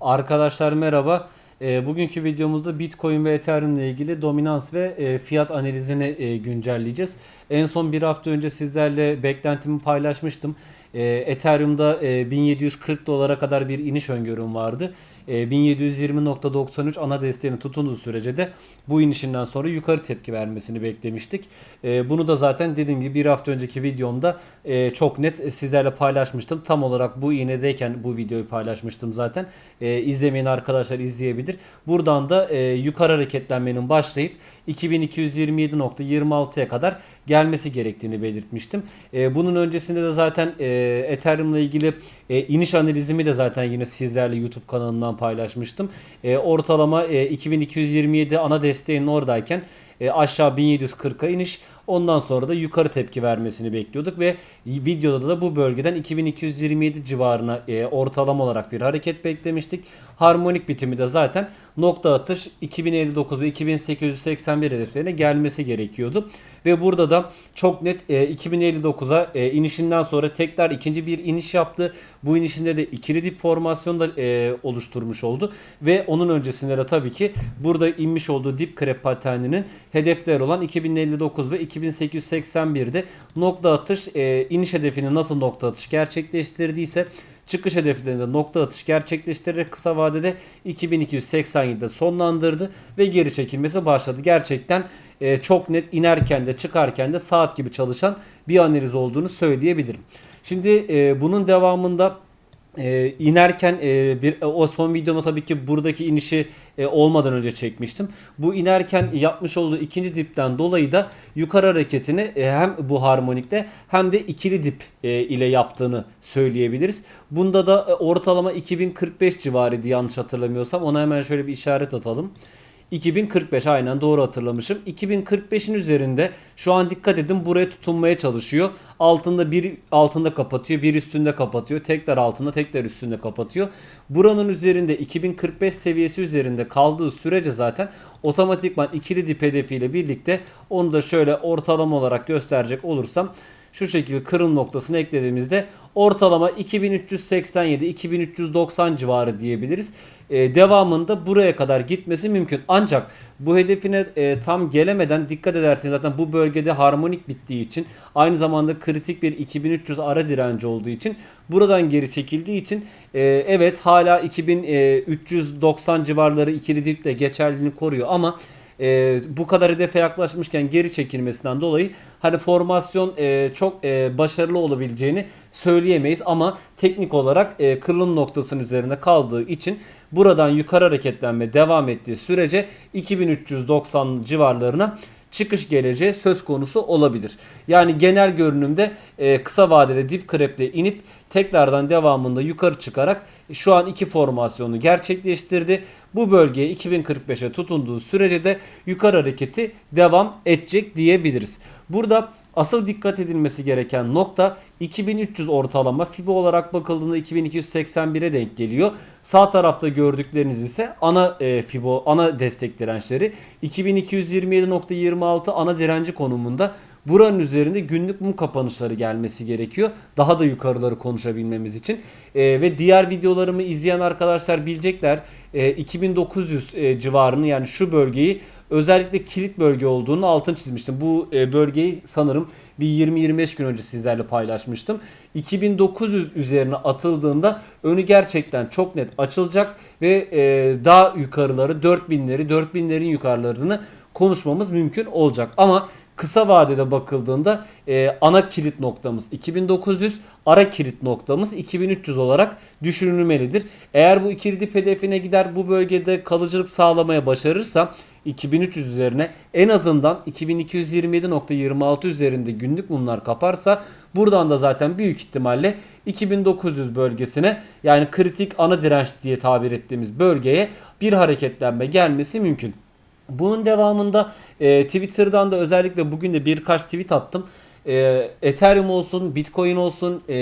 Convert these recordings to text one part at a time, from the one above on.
Arkadaşlar merhaba. E, bugünkü videomuzda Bitcoin ve Ethereum ile ilgili dominans ve e, fiyat analizini e, güncelleyeceğiz. En son bir hafta önce sizlerle beklentimi paylaşmıştım. E, Ethereum'da e, 1740 dolara kadar bir iniş öngörüm vardı. E, 1720.93 ana desteğini tutunduğu sürece de bu inişinden sonra yukarı tepki vermesini beklemiştik. E, bunu da zaten dediğim gibi bir hafta önceki videomda e, çok net sizlerle paylaşmıştım. Tam olarak bu iğnedeyken bu videoyu paylaşmıştım zaten. E, izlemeyen arkadaşlar izleyebilir. Buradan da e, yukarı hareketlenmenin başlayıp 2227.26'ya kadar gelmesi gerektiğini belirtmiştim. E, bunun öncesinde de zaten e, Ethereum'la ilgili e, iniş analizimi de zaten yine sizlerle YouTube kanalından paylaşmıştım. E, ortalama e, 2227 ana desteğinin oradayken e, aşağı 1740'a iniş. Ondan sonra da yukarı tepki vermesini bekliyorduk ve videoda da bu bölgeden 2227 civarına e, ortalama olarak bir hareket beklemiştik. Harmonik bitimi de zaten nokta atış 2059 ve 2881 hedeflerine gelmesi gerekiyordu. Ve burada da çok net e, 2059'a e, inişinden sonra tekrar ikinci bir iniş yaptı. Bu inişinde de ikili dip formasyonu da e, oluşturmuş oldu. Ve onun öncesinde de tabii ki burada inmiş olduğu dip krep paterninin hedefler olan 2059 ve 2881'de nokta atış e, iniş hedefini nasıl nokta atış gerçekleştirdiyse çıkış hedeflerinde nokta atış gerçekleştirerek kısa vadede 2287'de sonlandırdı ve geri çekilmesi başladı. Gerçekten e, çok net inerken de çıkarken de saat gibi çalışan bir analiz olduğunu söyleyebilirim. Şimdi e, bunun devamında e, inerken e, bir o son videomu tabii ki buradaki inişi e, olmadan önce çekmiştim. Bu inerken yapmış olduğu ikinci dipten dolayı da yukarı hareketini e, hem bu harmonikte hem de ikili dip e, ile yaptığını söyleyebiliriz. Bunda da e, ortalama 2045 civarıydı yanlış hatırlamıyorsam. Ona hemen şöyle bir işaret atalım. 2045 aynen doğru hatırlamışım. 2045'in üzerinde şu an dikkat edin buraya tutunmaya çalışıyor. Altında bir altında kapatıyor, bir üstünde kapatıyor. Tekrar altında, tekrar üstünde kapatıyor. Buranın üzerinde 2045 seviyesi üzerinde kaldığı sürece zaten otomatikman ikili dip hedefiyle birlikte onu da şöyle ortalama olarak gösterecek olursam şu şekilde kırım noktasını eklediğimizde ortalama 2387-2390 civarı diyebiliriz. Ee, devamında buraya kadar gitmesi mümkün. Ancak bu hedefine e, tam gelemeden dikkat ederseniz zaten bu bölgede harmonik bittiği için aynı zamanda kritik bir 2300 ara direnci olduğu için buradan geri çekildiği için e, evet hala 2390 civarları ikili diple geçerliliğini koruyor ama e, bu kadar hedefe yaklaşmışken geri çekilmesinden dolayı hani formasyon e, çok e, başarılı olabileceğini söyleyemeyiz. Ama teknik olarak e, kırılım noktasının üzerinde kaldığı için buradan yukarı hareketlenme devam ettiği sürece 2390 civarlarına çıkış geleceği söz konusu olabilir. Yani genel görünümde e, kısa vadede dip kreple inip tekrardan devamında yukarı çıkarak şu an iki formasyonu gerçekleştirdi. Bu bölgeye 2045'e tutunduğu sürece de yukarı hareketi devam edecek diyebiliriz. Burada Asıl dikkat edilmesi gereken nokta 2300 ortalama FIBO olarak bakıldığında 2281'e denk geliyor. Sağ tarafta gördükleriniz ise ana e, FIBO ana destek dirençleri 2227.26 ana direnci konumunda. Buranın üzerinde günlük mum kapanışları gelmesi gerekiyor. Daha da yukarıları konuşabilmemiz için. E, ve diğer videolarımı izleyen arkadaşlar bilecekler. E, 2900 e, civarını yani şu bölgeyi özellikle kilit bölge olduğunu altın çizmiştim. Bu e, bölgeyi sanırım bir 20-25 gün önce sizlerle paylaşmıştım. 2900 üzerine atıldığında önü gerçekten çok net açılacak ve e, daha yukarıları 4000'leri 4000'lerin yukarılarını konuşmamız mümkün olacak. Ama kısa vadede bakıldığında e, ana kilit noktamız 2900, ara kilit noktamız 2300 olarak düşünülmelidir. Eğer bu ikili dip hedefine gider bu bölgede kalıcılık sağlamaya başarırsa 2300 üzerine en azından 2227.26 üzerinde günlük mumlar kaparsa buradan da zaten büyük ihtimalle 2900 bölgesine yani kritik ana direnç diye tabir ettiğimiz bölgeye bir hareketlenme gelmesi mümkün. Bunun devamında e, Twitter'dan da özellikle bugün de birkaç tweet attım. E, Ethereum olsun, Bitcoin olsun, e,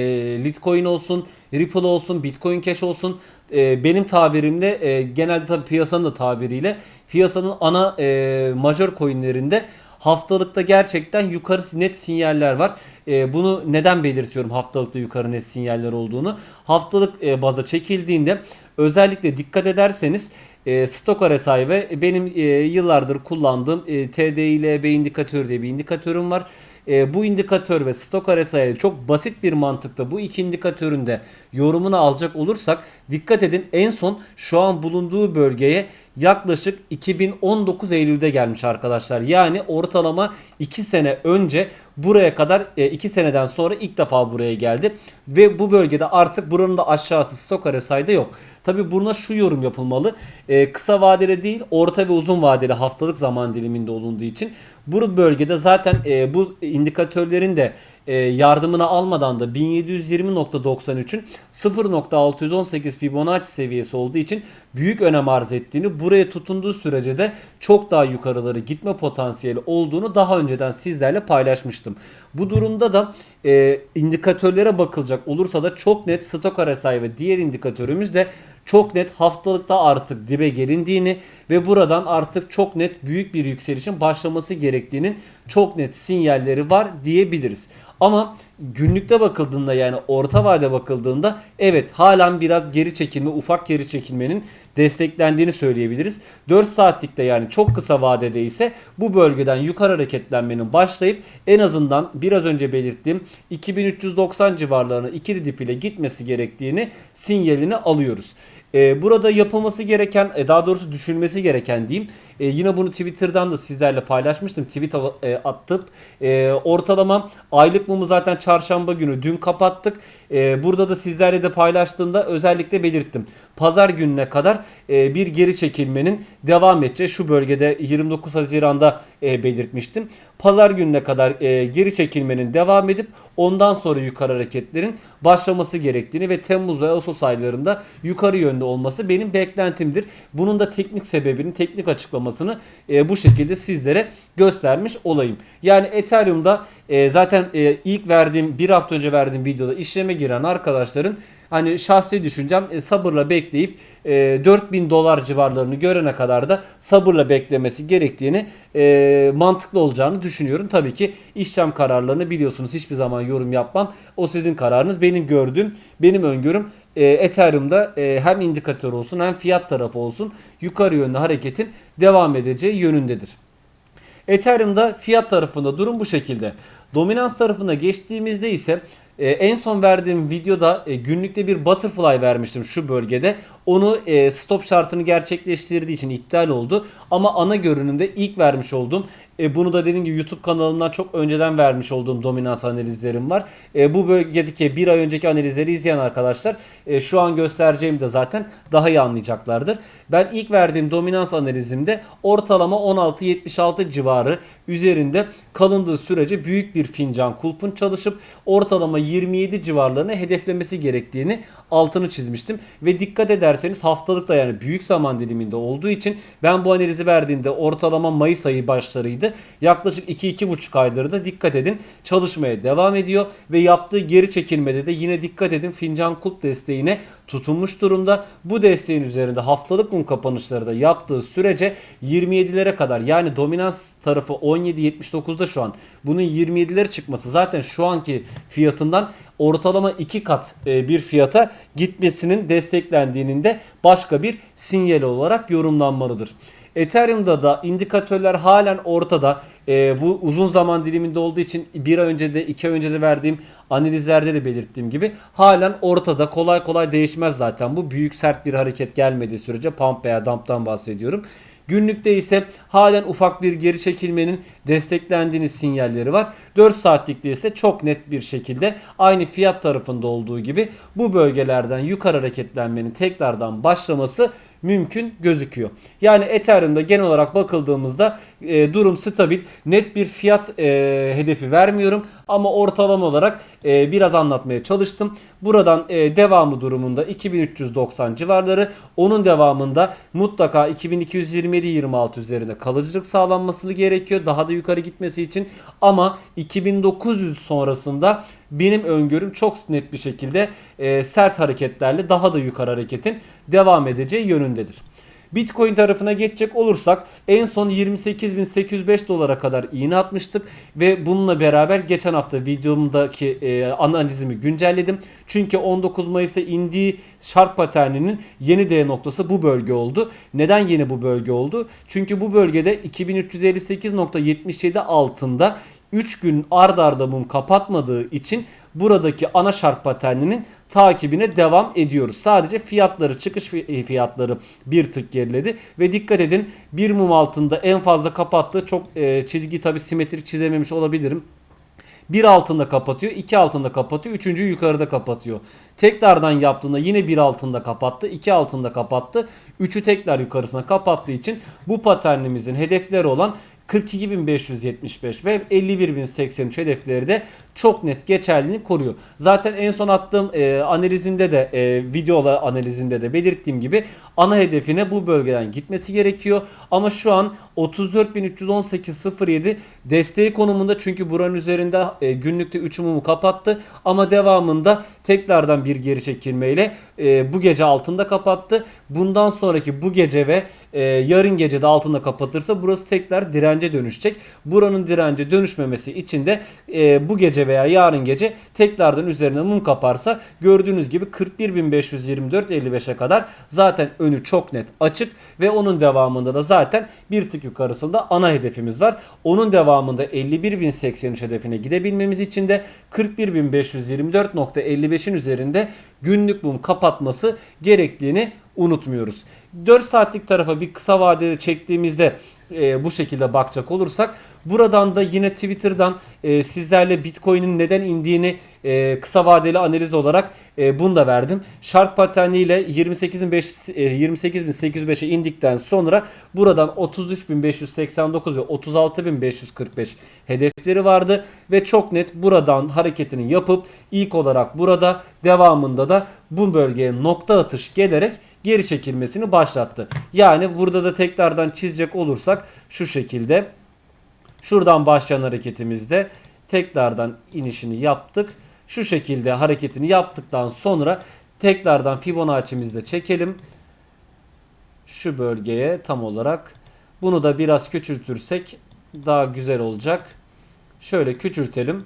Litecoin olsun, Ripple olsun, Bitcoin Cash olsun. E, benim tabirimle e, genelde tabii piyasanın da tabiriyle piyasanın ana e, major coinlerinde haftalıkta gerçekten yukarı net sinyaller var. E, bunu neden belirtiyorum haftalıkta yukarı net sinyaller olduğunu? Haftalık e, bazda çekildiğinde özellikle dikkat ederseniz e, stok ve benim e, yıllardır kullandığım e, TDILB indikatörü diye bir indikatörüm var. E, bu indikatör ve stok RSI'ye çok basit bir mantıkta bu iki indikatörün de yorumunu alacak olursak dikkat edin en son şu an bulunduğu bölgeye yaklaşık 2019 Eylül'de gelmiş arkadaşlar. Yani ortalama 2 sene önce buraya kadar 2 seneden sonra ilk defa buraya geldi. Ve bu bölgede artık buranın da aşağısı stok RSI'de yok. Tabi buna şu yorum yapılmalı. E, kısa vadeli değil orta ve uzun vadeli haftalık zaman diliminde olunduğu için bu bölgede zaten e, bu indikatörlerin de e, yardımını almadan da 1720.93'ün 0.618 Fibonacci seviyesi olduğu için büyük önem arz ettiğini buraya tutunduğu sürece de çok daha yukarıları gitme potansiyeli olduğunu daha önceden sizlerle paylaşmıştım. Bu durumda da e, indikatörlere bakılacak olursa da çok net stok ve diğer indikatörümüz de çok net haftalıkta artık dibe gelindiğini ve buradan artık çok net büyük bir yükselişin başlaması gerektiğinin çok net sinyalleri var diyebiliriz. Ama günlükte bakıldığında yani orta vade bakıldığında evet halen biraz geri çekilme ufak geri çekilmenin desteklendiğini söyleyebiliriz. 4 saatlikte yani çok kısa vadede ise bu bölgeden yukarı hareketlenmenin başlayıp en azından biraz önce belirttiğim 2390 civarlarına ikili dip ile gitmesi gerektiğini sinyalini alıyoruz. Ee, burada yapılması gereken e, daha doğrusu düşünmesi gereken diyeyim. E, yine bunu Twitter'dan da sizlerle paylaşmıştım. Tweet e, attım. E, ortalama aylık mumu zaten çarşamba günü dün kapattık. Burada da sizlerle de paylaştığımda özellikle belirttim. Pazar gününe kadar e, bir geri çekilmenin devam edeceği şu bölgede 29 Haziran'da e, belirtmiştim. Pazar gününe kadar e, geri çekilmenin devam edip ondan sonra yukarı hareketlerin başlaması gerektiğini ve Temmuz ve Ağustos aylarında yukarı yönde olması benim beklentimdir. Bunun da teknik sebebini, teknik açıklamasını e, bu şekilde sizlere göstermiş olayım. Yani Ethereum'da e, zaten e, ilk verdiğim bir hafta önce verdiğim videoda işleme giren arkadaşların hani şahsi düşüncem e, sabırla bekleyip e, 4000 dolar civarlarını görene kadar da sabırla beklemesi gerektiğini e, mantıklı olacağını düşünüyorum. Tabii ki işlem kararlarını biliyorsunuz hiçbir zaman yorum yapmam. O sizin kararınız. Benim gördüğüm, benim öngörüm e, Ethereum'da e, hem indikatör olsun hem fiyat tarafı olsun yukarı yönlü hareketin devam edeceği yönündedir. Ethereum'da fiyat tarafında durum bu şekilde. Dominans tarafına geçtiğimizde ise e, en son verdiğim videoda e, günlükte bir butterfly vermiştim şu bölgede. Onu e, stop şartını gerçekleştirdiği için iptal oldu. Ama ana görünümde ilk vermiş olduğum e, bunu da dediğim gibi YouTube kanalından çok önceden vermiş olduğum dominans analizlerim var. E, bu bölgedeki bir ay önceki analizleri izleyen arkadaşlar e, şu an göstereceğim de zaten daha iyi anlayacaklardır. Ben ilk verdiğim dominans analizimde ortalama 16-76 civarı üzerinde kalındığı sürece büyük bir fincan kulpun çalışıp ortalama 27 civarlarını hedeflemesi gerektiğini altını çizmiştim. Ve dikkat ederseniz haftalıkta yani büyük zaman diliminde olduğu için ben bu analizi verdiğimde ortalama Mayıs ayı başlarıydı. Yaklaşık 2-2,5 aydır da dikkat edin çalışmaya devam ediyor ve yaptığı geri çekilmede de yine dikkat edin fincan kulp desteğine tutunmuş durumda. Bu desteğin üzerinde haftalık mum kapanışları da yaptığı sürece 27'lere kadar yani dominans tarafı 17.79'da şu an. Bunun 27'lere çıkması zaten şu anki fiyatından ortalama 2 kat e, bir fiyata gitmesinin desteklendiğinin de başka bir sinyal olarak yorumlanmalıdır. Ethereum'da da indikatörler halen ortada. E, bu uzun zaman diliminde olduğu için bir ay önce de iki ay önce de verdiğim analizlerde de belirttiğim gibi halen ortada. Kolay kolay değişmez zaten. Bu büyük sert bir hareket gelmediği sürece pump veya dump'tan bahsediyorum. Günlükte ise halen ufak bir geri çekilmenin desteklendiğini sinyalleri var. 4 saatlikte ise çok net bir şekilde aynı fiyat tarafında olduğu gibi bu bölgelerden yukarı hareketlenmenin tekrardan başlaması mümkün gözüküyor. Yani Ethereum'da genel olarak bakıldığımızda e, durum stabil. Net bir fiyat e, hedefi vermiyorum ama ortalama olarak e, biraz anlatmaya çalıştım. Buradan e, devamı durumunda 2390 civarları. Onun devamında mutlaka 2227-26 üzerinde kalıcılık sağlanmasını gerekiyor. Daha da yukarı gitmesi için ama 2900 sonrasında benim öngörüm çok net bir şekilde e, sert hareketlerle daha da yukarı hareketin devam edeceği yönündedir. Bitcoin tarafına geçecek olursak en son 28.805 dolara kadar iğne atmıştık ve bununla beraber geçen hafta videomdaki e, analizimi güncelledim. Çünkü 19 Mayıs'ta indiği şark paterninin yeni D noktası bu bölge oldu. Neden yeni bu bölge oldu? Çünkü bu bölgede 2358.77 altında 3 gün ard arda mum kapatmadığı için buradaki ana şark paterninin takibine devam ediyoruz. Sadece fiyatları çıkış fi- fiyatları bir tık geriledi ve dikkat edin bir mum altında en fazla kapattığı çok e, çizgi tabi simetrik çizememiş olabilirim. Bir altında kapatıyor, iki altında kapatıyor, üçüncü yukarıda kapatıyor. Tekrardan yaptığında yine bir altında kapattı, iki altında kapattı, üçü tekrar yukarısına kapattığı için bu paternimizin hedefleri olan 42.575 ve 51.083 hedefleri de çok net geçerliliğini koruyor. Zaten en son attığım e, analizimde de e, videola analizimde de belirttiğim gibi ana hedefine bu bölgeden gitmesi gerekiyor. Ama şu an 34.318.07 desteği konumunda çünkü buranın üzerinde e, günlükte 3 mumu kapattı ama devamında tekrardan bir geri çekilmeyle e, bu gece altında kapattı. Bundan sonraki bu gece ve e, yarın gece de altında kapatırsa burası tekrar dirence dönüşecek. Buranın dirence dönüşmemesi için de e, bu gece veya yarın gece tekrardan üzerine mum kaparsa gördüğünüz gibi 41.524.55'e kadar zaten önü çok net açık ve onun devamında da zaten bir tık yukarısında ana hedefimiz var. Onun devamında 51.083 hedefine gidebilmemiz için de 41.524.55'in üzerinde günlük mum kapatması gerektiğini unutmuyoruz. 4 saatlik tarafa bir kısa vadede çektiğimizde e, bu şekilde bakacak olursak buradan da yine Twitter'dan e, sizlerle Bitcoin'in neden indiğini e, kısa vadeli analiz olarak e, bunu da verdim. Shark paterniyle 28.500 e, 28.805'e indikten sonra buradan 33.589 ve 36.545 hedefleri vardı ve çok net buradan hareketini yapıp ilk olarak burada devamında da bu bölgeye nokta atış gelerek geri çekilmesini başlattı. Yani burada da tekrardan çizecek olursak şu şekilde şuradan başlayan hareketimizde tekrardan inişini yaptık. Şu şekilde hareketini yaptıktan sonra tekrardan Fibonacci'mizi de çekelim. Şu bölgeye tam olarak bunu da biraz küçültürsek daha güzel olacak. Şöyle küçültelim.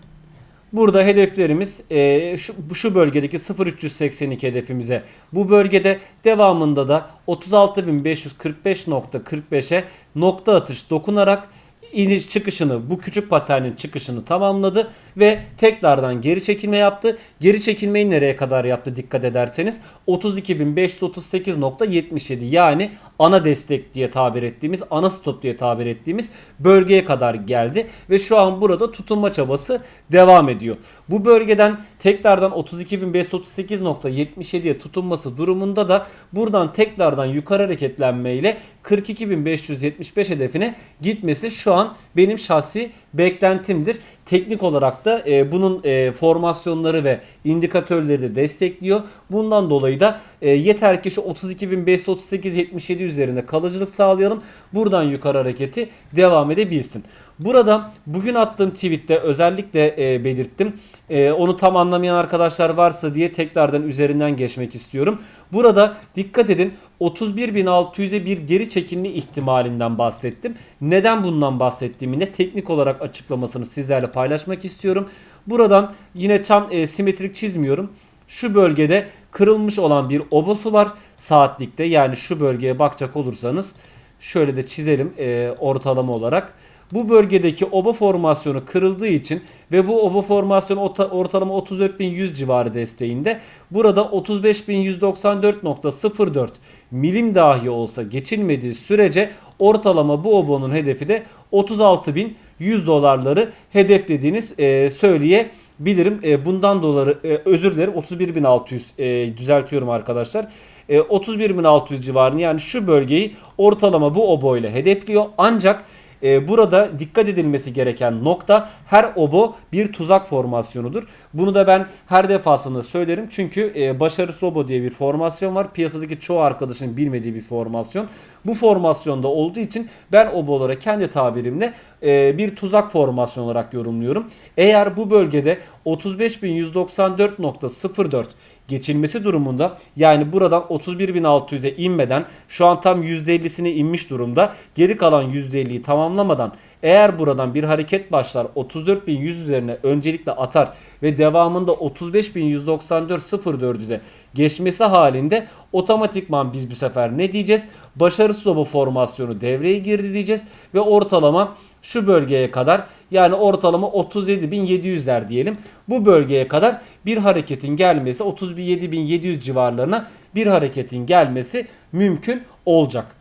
Burada hedeflerimiz e, şu, şu bölgedeki 0382 hedefimize. Bu bölgede devamında da 36.545.45'e nokta atış dokunarak iniş çıkışını bu küçük paternin çıkışını tamamladı ve tekrardan geri çekilme yaptı. Geri çekilmeyi nereye kadar yaptı dikkat ederseniz 32.538.77 yani ana destek diye tabir ettiğimiz ana stop diye tabir ettiğimiz bölgeye kadar geldi ve şu an burada tutunma çabası devam ediyor. Bu bölgeden tekrardan 32.538.77'ye tutunması durumunda da buradan tekrardan yukarı hareketlenmeyle 42.575 hedefine gitmesi şu an benim şahsi beklentimdir. Teknik olarak da e, bunun e, formasyonları ve indikatörleri de destekliyor. Bundan dolayı da e, yeter ki şu 32.538.77 üzerinde kalıcılık sağlayalım. Buradan yukarı hareketi devam edebilsin. Burada bugün attığım tweette özellikle e, belirttim. E, onu tam anlamayan arkadaşlar varsa diye tekrardan üzerinden geçmek istiyorum. Burada dikkat edin 31.600'e bir geri çekilme ihtimalinden bahsettim. Neden bundan bahsettiğimi de teknik olarak açıklamasını sizlerle paylaşmak istiyorum. Buradan yine tam e, simetrik çizmiyorum. Şu bölgede kırılmış olan bir obosu var saatlikte. Yani şu bölgeye bakacak olursanız şöyle de çizelim e, ortalama olarak. Bu bölgedeki oba formasyonu kırıldığı için ve bu oba formasyonu ortalama 34.100 civarı desteğinde burada 35.194.04 milim dahi olsa geçilmediği sürece ortalama bu obonun hedefi de 36.100 dolarları hedeflediğiniz e, söyleyebilirim. E, bundan doları e, özür dilerim 31.600 e, düzeltiyorum arkadaşlar. E, 31.600 civarını yani şu bölgeyi ortalama bu obo ile hedefliyor. Ancak e, burada dikkat edilmesi gereken nokta her obo bir tuzak formasyonudur. Bunu da ben her defasında söylerim. Çünkü e, başarısız obo diye bir formasyon var. Piyasadaki çoğu arkadaşın bilmediği bir formasyon. Bu formasyonda olduğu için ben obolara kendi tabirimle e, bir tuzak formasyon olarak yorumluyorum. Eğer bu bölgede 35.194.04 geçilmesi durumunda yani buradan 31.600'e inmeden şu an tam %50'sine inmiş durumda. Geri kalan %50'yi tamamlamadan eğer buradan bir hareket başlar 34.100 üzerine öncelikle atar ve devamında 35.194.04'ü de geçmesi halinde otomatikman biz bu sefer ne diyeceğiz? Başarısız oba formasyonu devreye girdi diyeceğiz ve ortalama şu bölgeye kadar yani ortalama 37.700'ler diyelim. Bu bölgeye kadar bir hareketin gelmesi 37.700 civarlarına bir hareketin gelmesi mümkün olacak.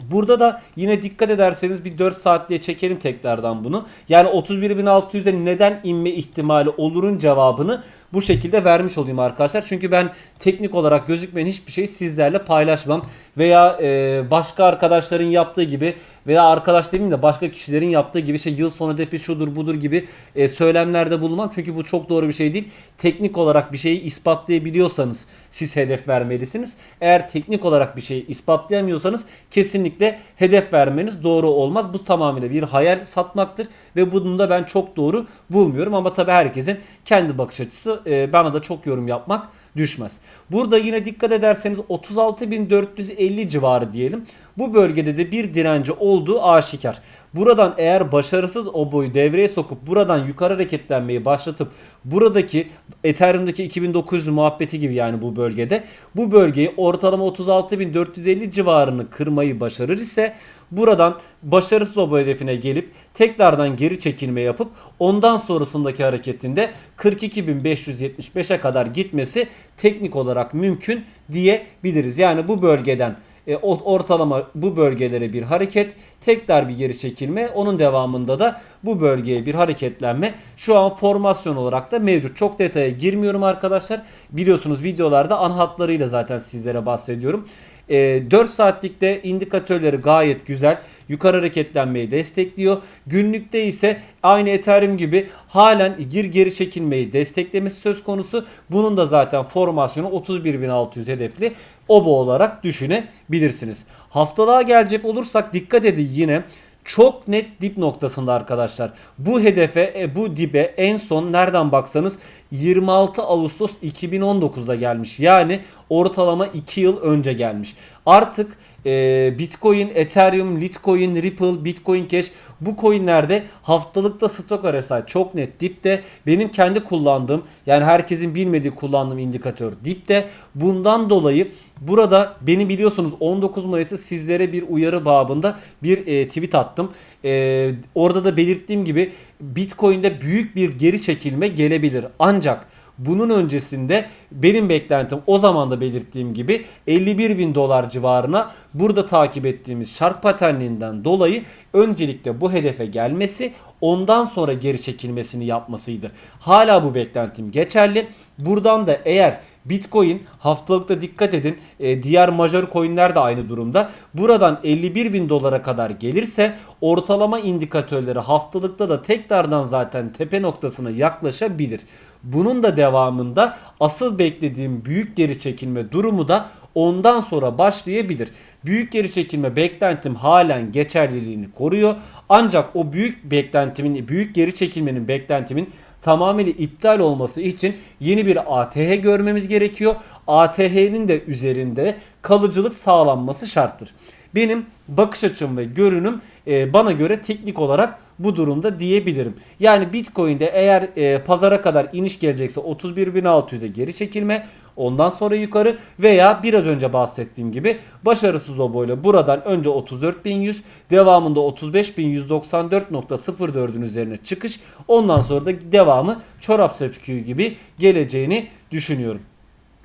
Burada da yine dikkat ederseniz bir 4 saatliğe çekelim tekrardan bunu. Yani 31.600'e neden inme ihtimali olurun cevabını bu şekilde vermiş olayım arkadaşlar. Çünkü ben teknik olarak gözükmeyen hiçbir şeyi sizlerle paylaşmam. Veya e, başka arkadaşların yaptığı gibi veya arkadaş demeyeyim de başka kişilerin yaptığı gibi şey yıl sonu hedefi şudur budur gibi e, söylemlerde bulunmam. Çünkü bu çok doğru bir şey değil. Teknik olarak bir şeyi ispatlayabiliyorsanız siz hedef vermelisiniz. Eğer teknik olarak bir şeyi ispatlayamıyorsanız kesinlikle hedef vermeniz doğru olmaz. Bu tamamıyla bir hayal satmaktır ve bunu da ben çok doğru bulmuyorum. Ama tabii herkesin kendi bakış açısı e, bana da çok yorum yapmak düşmez. Burada yine dikkat ederseniz 36.450 civarı diyelim. Bu bölgede de bir direnci olduğu aşikar. Buradan eğer başarısız o boyu devreye sokup buradan yukarı hareketlenmeyi başlatıp buradaki Ethereum'daki 2900 muhabbeti gibi yani bu bölgede bu bölgeyi ortalama 36.450 civarını kırmayı başarır ise buradan başarısız o boy hedefine gelip tekrardan geri çekilme yapıp ondan sonrasındaki hareketinde 42.575'e kadar gitmesi teknik olarak mümkün diyebiliriz. Yani bu bölgeden e, ortalama bu bölgelere bir hareket, tekrar bir geri çekilme, onun devamında da bu bölgeye bir hareketlenme şu an formasyon olarak da mevcut. Çok detaya girmiyorum arkadaşlar. Biliyorsunuz videolarda ana hatlarıyla zaten sizlere bahsediyorum. E, 4 saatlikte indikatörleri gayet güzel. Yukarı hareketlenmeyi destekliyor. Günlükte ise aynı Ethereum gibi halen gir geri çekilmeyi desteklemesi söz konusu. Bunun da zaten formasyonu 31.600 hedefli OBO olarak düşünebilirsiniz. Haftalığa gelecek olursak dikkat edin yine çok net dip noktasında arkadaşlar. Bu hedefe, e, bu dibe en son nereden baksanız 26 Ağustos 2019'da gelmiş. Yani ortalama 2 yıl önce gelmiş. Artık e, Bitcoin, Ethereum, Litecoin, Ripple, Bitcoin Cash bu coinlerde haftalıkta stok RSI çok net dipte. Benim kendi kullandığım yani herkesin bilmediği kullandığım indikatör dipte. Bundan dolayı burada beni biliyorsunuz 19 Mayıs'ta sizlere bir uyarı babında bir e, tweet attım. E, orada da belirttiğim gibi Bitcoin'de büyük bir geri çekilme gelebilir. Ancak bunun öncesinde benim beklentim o zaman da belirttiğim gibi 51 bin dolar civarına burada takip ettiğimiz şark paterninden dolayı öncelikle bu hedefe gelmesi ondan sonra geri çekilmesini yapmasıydı. Hala bu beklentim geçerli. Buradan da eğer Bitcoin haftalıkta dikkat edin e, diğer major coinler de aynı durumda. Buradan 51 bin dolara kadar gelirse ortalama indikatörleri haftalıkta da tekrardan zaten tepe noktasına yaklaşabilir. Bunun da devamında asıl beklediğim büyük geri çekilme durumu da ondan sonra başlayabilir. Büyük geri çekilme beklentim halen geçerliliğini koruyor. Ancak o büyük beklentimin, büyük geri çekilmenin beklentimin tamamıyla iptal olması için yeni bir ATH görmemiz gerekiyor. ATH'nin de üzerinde kalıcılık sağlanması şarttır. Benim bakış açım ve görünüm e, bana göre teknik olarak bu durumda diyebilirim. Yani Bitcoin'de eğer e, pazara kadar iniş gelecekse 31.600'e geri çekilme ondan sonra yukarı veya biraz önce bahsettiğim gibi başarısız oboyla buradan önce 34.100 devamında 35.194.04'ün üzerine çıkış ondan sonra da devamı çorap söpüğü gibi geleceğini düşünüyorum.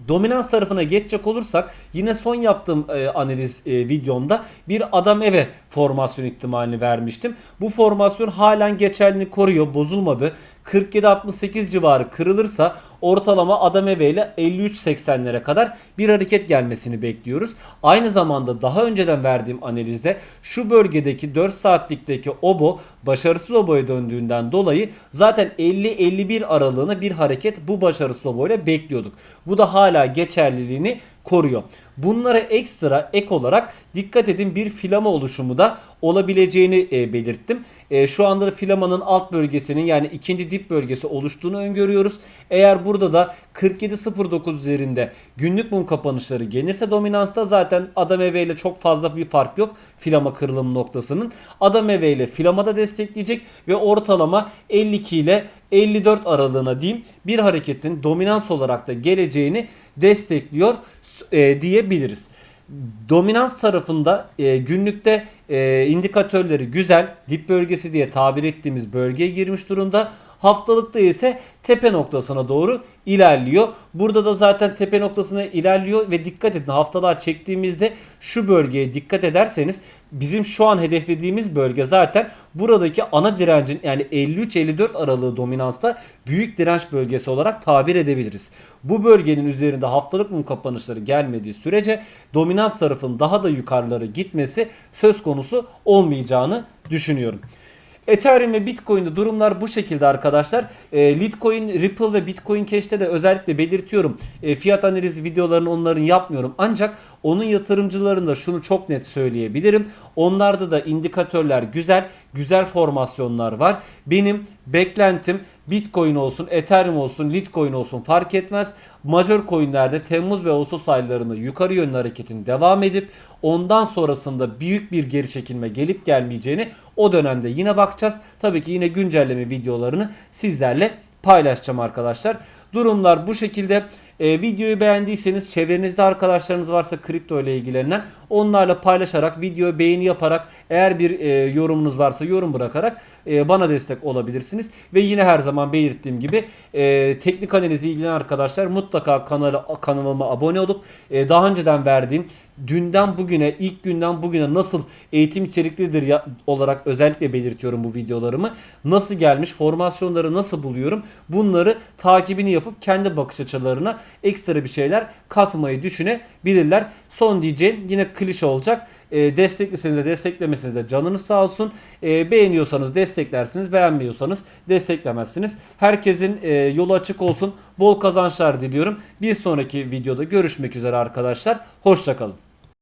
Dominans tarafına geçecek olursak yine son yaptığım e, analiz e, videomda bir adam eve formasyon ihtimalini vermiştim. Bu formasyon halen geçerliliğini koruyor, bozulmadı. 47-68 civarı kırılırsa ortalama adam eve ile 53-80'lere kadar bir hareket gelmesini bekliyoruz. Aynı zamanda daha önceden verdiğim analizde şu bölgedeki 4 saatlikteki obo başarısız oboya döndüğünden dolayı zaten 50-51 aralığına bir hareket bu başarısız obo ile bekliyorduk. Bu da hala geçerliliğini koruyor. Bunlara ekstra ek olarak dikkat edin bir filama oluşumu da olabileceğini e, belirttim. E, şu anda filamanın alt bölgesinin yani ikinci dip bölgesi oluştuğunu öngörüyoruz. Eğer burada da 47.09 üzerinde günlük mum kapanışları gelirse dominansta zaten Adam Eve ile çok fazla bir fark yok filama kırılım noktasının. Adam Eve ile filama da destekleyecek ve ortalama 52 ile 54 aralığına diyeyim bir hareketin dominans olarak da geleceğini destekliyor e, diyebiliriz. Dominans tarafında e, günlükte e, indikatörleri güzel dip bölgesi diye tabir ettiğimiz bölgeye girmiş durumda. Haftalıkta ise tepe noktasına doğru ilerliyor. Burada da zaten tepe noktasına ilerliyor ve dikkat edin haftalar çektiğimizde şu bölgeye dikkat ederseniz bizim şu an hedeflediğimiz bölge zaten buradaki ana direncin yani 53-54 aralığı dominansta büyük direnç bölgesi olarak tabir edebiliriz. Bu bölgenin üzerinde haftalık mum kapanışları gelmediği sürece dominans tarafının daha da yukarılara gitmesi söz konusu olmayacağını düşünüyorum. Ethereum ve Bitcoin'de durumlar bu şekilde arkadaşlar. E, Litecoin, Ripple ve Bitcoin Cash'te de özellikle belirtiyorum. E, fiyat analizi videolarını onların yapmıyorum. Ancak onun yatırımcılarında şunu çok net söyleyebilirim. Onlarda da indikatörler güzel, güzel formasyonlar var. Benim beklentim Bitcoin olsun, Ethereum olsun, Litecoin olsun fark etmez. Major coinlerde Temmuz ve Ağustos aylarında yukarı yönlü hareketin devam edip ondan sonrasında büyük bir geri çekilme gelip gelmeyeceğini o dönemde yine bakacağız. Tabii ki yine güncelleme videolarını sizlerle paylaşacağım arkadaşlar. Durumlar bu şekilde. E, videoyu beğendiyseniz çevrenizde arkadaşlarınız varsa kripto ile ilgilenen onlarla paylaşarak videoyu beğeni yaparak eğer bir e, yorumunuz varsa yorum bırakarak e, bana destek olabilirsiniz. Ve yine her zaman belirttiğim gibi e, teknik analizi ilgilenen arkadaşlar mutlaka kanala, kanalıma abone olup e, daha önceden verdiğim dünden bugüne ilk günden bugüne nasıl eğitim içeriklidir ya, olarak özellikle belirtiyorum bu videolarımı. Nasıl gelmiş, formasyonları nasıl buluyorum bunları takibini yapıp kendi bakış açılarına ekstra bir şeyler katmayı düşünebilirler. Son diyeceğim yine klişe olacak. E, destekliseniz de desteklemeseniz de canınız sağ olsun. E, beğeniyorsanız desteklersiniz, beğenmiyorsanız desteklemezsiniz. Herkesin e, yolu açık olsun. Bol kazançlar diliyorum. Bir sonraki videoda görüşmek üzere arkadaşlar. Hoşçakalın.